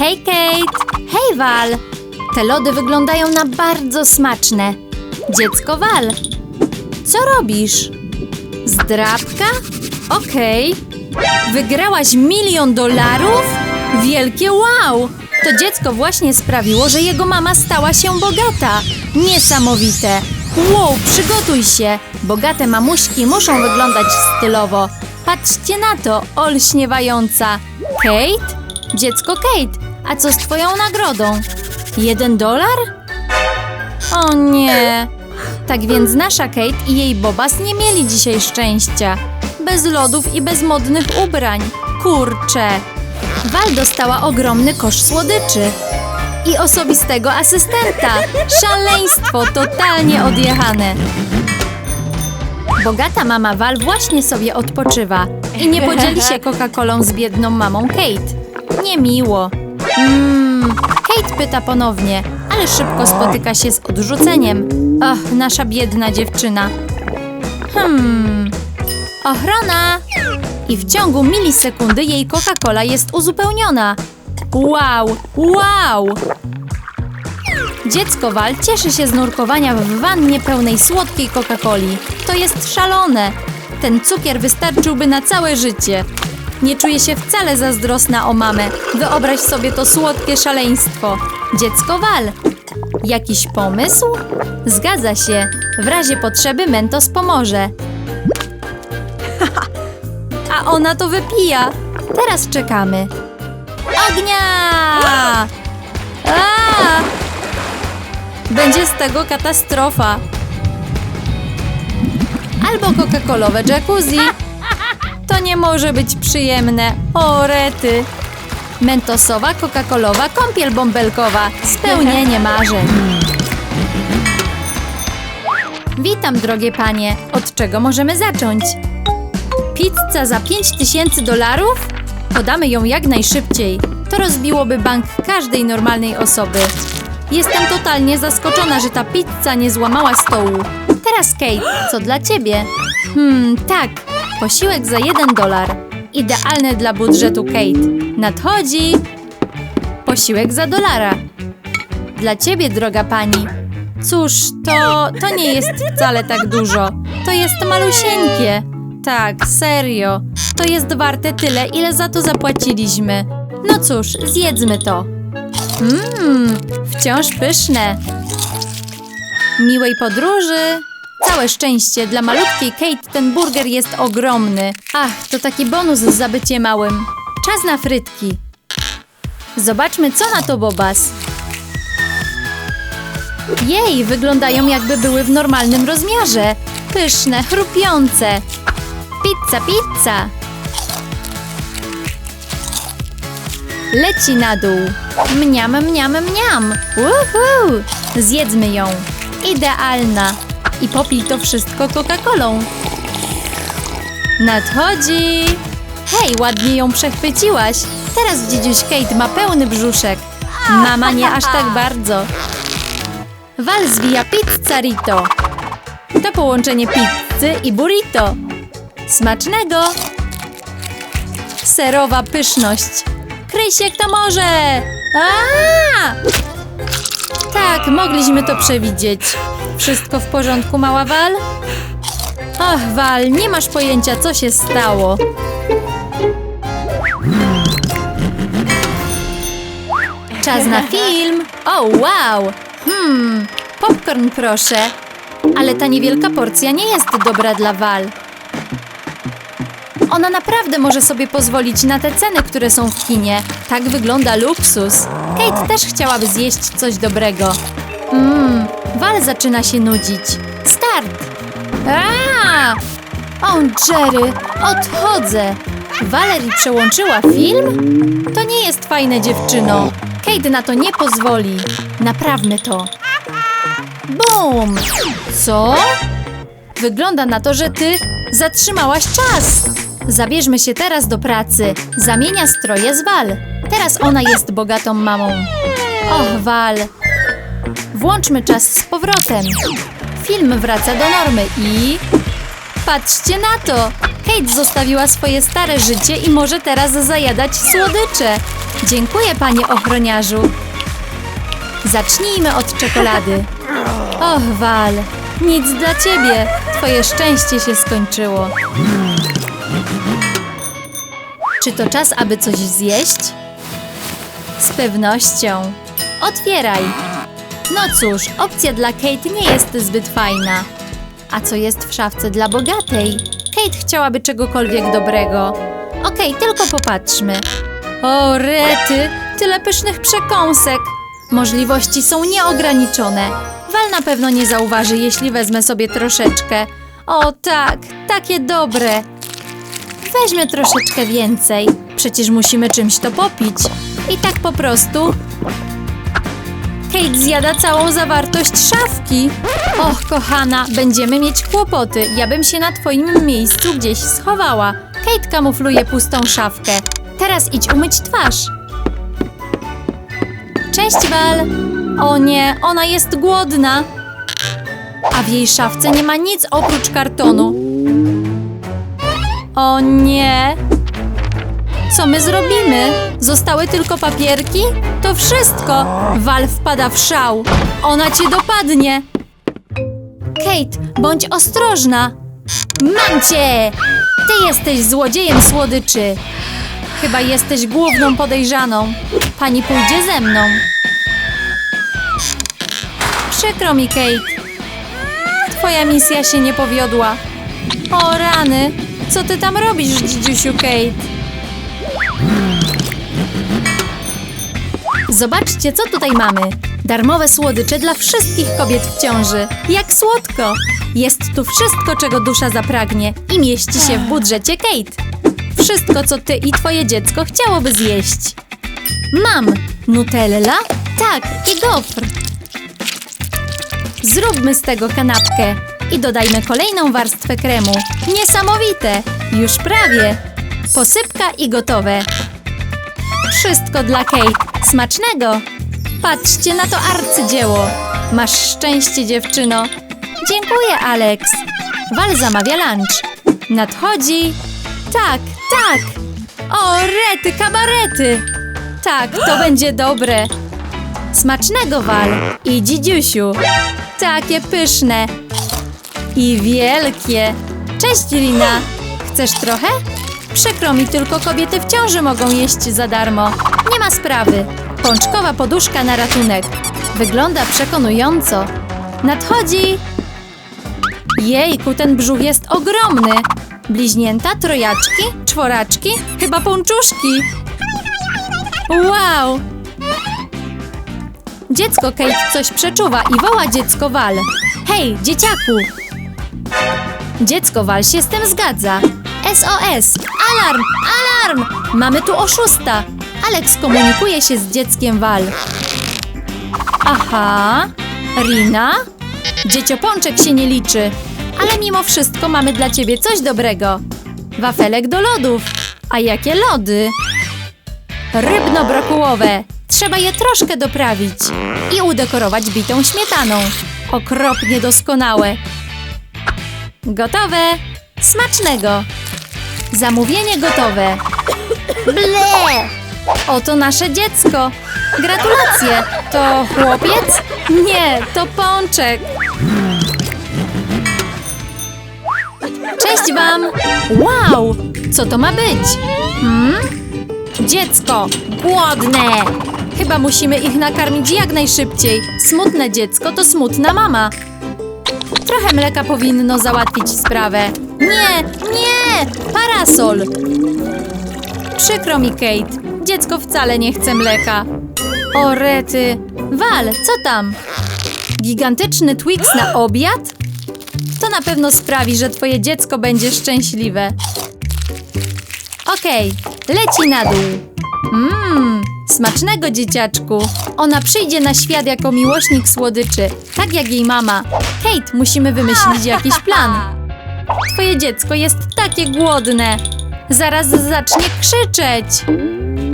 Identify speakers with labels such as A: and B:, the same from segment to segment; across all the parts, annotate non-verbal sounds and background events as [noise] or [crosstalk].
A: Hej, Kate! Hej, Val! Te lody wyglądają na bardzo smaczne. Dziecko Val, co robisz? Zdrabka? Okej. Wygrałaś milion dolarów? Wielkie wow! To dziecko właśnie sprawiło, że jego mama stała się bogata. Niesamowite! Wow, przygotuj się! Bogate mamuśki muszą wyglądać stylowo. Patrzcie na to, olśniewająca. Kate? Dziecko Kate, a co z twoją nagrodą? Jeden dolar? O nie! Tak więc nasza Kate i jej Bobas nie mieli dzisiaj szczęścia. Bez lodów i bez modnych ubrań. Kurczę! Val dostała ogromny kosz słodyczy. I osobistego asystenta. Szaleństwo totalnie odjechane. Bogata mama Val właśnie sobie odpoczywa i nie podzieli się Coca-Colą z biedną mamą Kate. Niemiło. Mmm, Kate pyta ponownie, ale szybko spotyka się z odrzuceniem. Och, nasza biedna dziewczyna. Hmm. Ochrona! I w ciągu milisekundy jej Coca-Cola jest uzupełniona. Wow, wow! Dziecko Wal cieszy się z nurkowania w wannie pełnej słodkiej Coca-Coli. To jest szalone. Ten cukier wystarczyłby na całe życie. Nie czuję się wcale zazdrosna o mamę. Wyobraź sobie to słodkie szaleństwo. Dziecko Wal. Jakiś pomysł? Zgadza się. W razie potrzeby Mentos pomoże. [laughs] A ona to wypija. Teraz czekamy. Ognia! Będzie z tego katastrofa. Albo Coca-Colowe jacuzzi. [laughs] To nie może być przyjemne. O, rety. Mentosowa, Coca-Colowa, kąpiel bąbelkowa. Spełnienie marzeń. Witam, drogie panie. Od czego możemy zacząć? Pizza za 5000 dolarów? Podamy ją jak najszybciej. To rozbiłoby bank każdej normalnej osoby. Jestem totalnie zaskoczona, że ta pizza nie złamała stołu. Teraz Kate, co dla ciebie? Hmm, tak. Posiłek za 1 dolar. Idealne dla budżetu Kate. Nadchodzi. Posiłek za dolara. Dla ciebie, droga pani. Cóż, to, to nie jest wcale tak dużo. To jest malusieńkie. Tak, serio. To jest warte tyle, ile za to zapłaciliśmy. No cóż, zjedzmy to. Mmm, wciąż pyszne. Miłej podróży. Całe szczęście, dla malutkiej Kate ten burger jest ogromny. Ach, to taki bonus za bycie małym. Czas na frytki. Zobaczmy, co na to Bobas. Jej, wyglądają jakby były w normalnym rozmiarze. Pyszne, chrupiące. Pizza, pizza. Leci na dół. Mniam, mniam, mniam. Uhu! Zjedzmy ją. Idealna. I popij to wszystko Coca-Colą. Nadchodzi. Hej, ładnie ją przechwyciłaś. Teraz dziedziuś Kate ma pełny brzuszek. Mama nie aż tak bardzo. Wal zwija pizza Rito. To połączenie pizzy i burrito. Smacznego! Serowa pyszność. Kryj się kto może! A! Tak, mogliśmy to przewidzieć. Wszystko w porządku, mała Wal? Ach, Wal, nie masz pojęcia, co się stało. Czas na film! O, wow! Hmm, popcorn proszę. Ale ta niewielka porcja nie jest dobra dla Wal. Ona naprawdę może sobie pozwolić na te ceny, które są w kinie. Tak wygląda luksus. Kate też chciałaby zjeść coś dobrego. Mmm, Wal zaczyna się nudzić. Start! Aaa! O, Jerry, odchodzę! Valerie przełączyła film? To nie jest fajne, dziewczyno. Kate na to nie pozwoli. Naprawmy to. Bum! Co? Wygląda na to, że ty zatrzymałaś czas. Zabierzmy się teraz do pracy. Zamienia stroje z Wal. Teraz ona jest bogatą mamą. Och, Wal. Włączmy czas z powrotem. Film wraca do normy i... Patrzcie na to! Kate zostawiła swoje stare życie i może teraz zajadać słodycze. Dziękuję, panie ochroniarzu. Zacznijmy od czekolady. Och, Wal, nic dla ciebie. Twoje szczęście się skończyło. Czy to czas, aby coś zjeść? Z pewnością. Otwieraj. No cóż, opcja dla Kate nie jest zbyt fajna. A co jest w szafce dla bogatej? Kate chciałaby czegokolwiek dobrego. Okej, tylko popatrzmy. O, rety, tyle pysznych przekąsek. Możliwości są nieograniczone. Wal na pewno nie zauważy, jeśli wezmę sobie troszeczkę. O tak, takie dobre. Weźmy troszeczkę więcej. Przecież musimy czymś to popić. I tak po prostu. Kate zjada całą zawartość szafki. Och, kochana, będziemy mieć kłopoty. Ja bym się na twoim miejscu gdzieś schowała. Kate kamufluje pustą szafkę. Teraz idź umyć twarz. Cześć, Val. O nie, ona jest głodna. A w jej szafce nie ma nic oprócz kartonu. O nie! Co my zrobimy? Zostały tylko papierki? To wszystko! Wal wpada w szał. Ona cię dopadnie. Kate, bądź ostrożna. Mam cię! Ty jesteś złodziejem słodyczy. Chyba jesteś główną podejrzaną. Pani pójdzie ze mną. Przykro mi, Kate. Twoja misja się nie powiodła. O rany! Co ty tam robisz, dzidziusiu Kate? Zobaczcie, co tutaj mamy. Darmowe słodycze dla wszystkich kobiet w ciąży. Jak słodko! Jest tu wszystko, czego dusza zapragnie i mieści się w budżecie Kate. Wszystko, co ty i twoje dziecko chciałoby zjeść. Mam Nutella? Tak, i gofr. Zróbmy z tego kanapkę i dodajmy kolejną warstwę kremu. Niesamowite! Już prawie. Posypka i gotowe. Wszystko dla Kate. Smacznego! Patrzcie na to arcydzieło. Masz szczęście, dziewczyno. Dziękuję, Alex. Wal zamawia lunch. Nadchodzi. Tak, tak. O, rety, kabarety. Tak, to będzie dobre. Smacznego, Wal. I dzidziusiu. Takie pyszne. I wielkie. Cześć, Lina. Chcesz trochę? Przykro mi, tylko kobiety w ciąży mogą jeść za darmo. Nie ma sprawy. Pączkowa poduszka na ratunek. Wygląda przekonująco. Nadchodzi. Jejku, ten brzuch jest ogromny. Bliźnięta, trojaczki, czworaczki, chyba pączuszki. Wow! Dziecko Kate coś przeczuwa i woła dziecko Wal. Hej, dzieciaku! Dziecko Wal się z tym zgadza. SOS! Alarm! Alarm! Mamy tu oszusta! Alex komunikuje się z dzieckiem Wal. Aha! Rina? Dzieciopączek się nie liczy. Ale mimo wszystko mamy dla ciebie coś dobrego. Wafelek do lodów. A jakie lody? Rybno-brokułowe. Trzeba je troszkę doprawić i udekorować bitą śmietaną. Okropnie doskonałe. Gotowe. Smacznego. Zamówienie gotowe. Ble! Oto nasze dziecko. Gratulacje. To chłopiec? Nie, to pączek. Cześć wam. Wow, co to ma być? Hmm? Dziecko, głodne. Chyba musimy ich nakarmić jak najszybciej. Smutne dziecko to smutna mama. Trochę mleka powinno załatwić sprawę. Nie, nie! Parasol! Przykro mi, Kate. Dziecko wcale nie chce mleka. O, rety. Wal, co tam? Gigantyczny Twix na obiad? To na pewno sprawi, że twoje dziecko będzie szczęśliwe. Okej, leci na dół. Mmm, smacznego dzieciaczku. Ona przyjdzie na świat jako miłośnik słodyczy, tak jak jej mama. Kate, musimy wymyślić jakiś plan. Twoje dziecko jest takie głodne. Zaraz zacznie krzyczeć.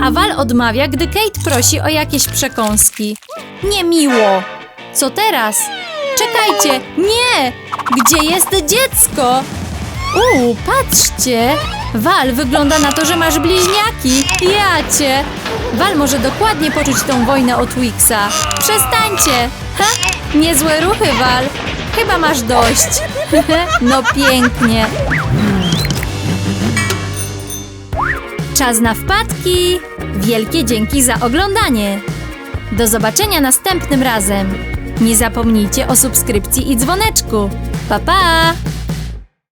A: A Val odmawia, gdy Kate prosi o jakieś przekąski. Niemiło. Co teraz? Czekajcie, nie! Gdzie jest dziecko? Uuu, patrzcie! Wal, wygląda na to, że masz bliźniaki. Ja cię! Wal może dokładnie poczuć tą wojnę od Wixa. Przestańcie! Ha? Niezłe ruchy, Wal. Chyba masz dość. [laughs] no pięknie. Czas na wpadki. Wielkie dzięki za oglądanie. Do zobaczenia następnym razem. Nie zapomnijcie o subskrypcji i dzwoneczku. Pa pa!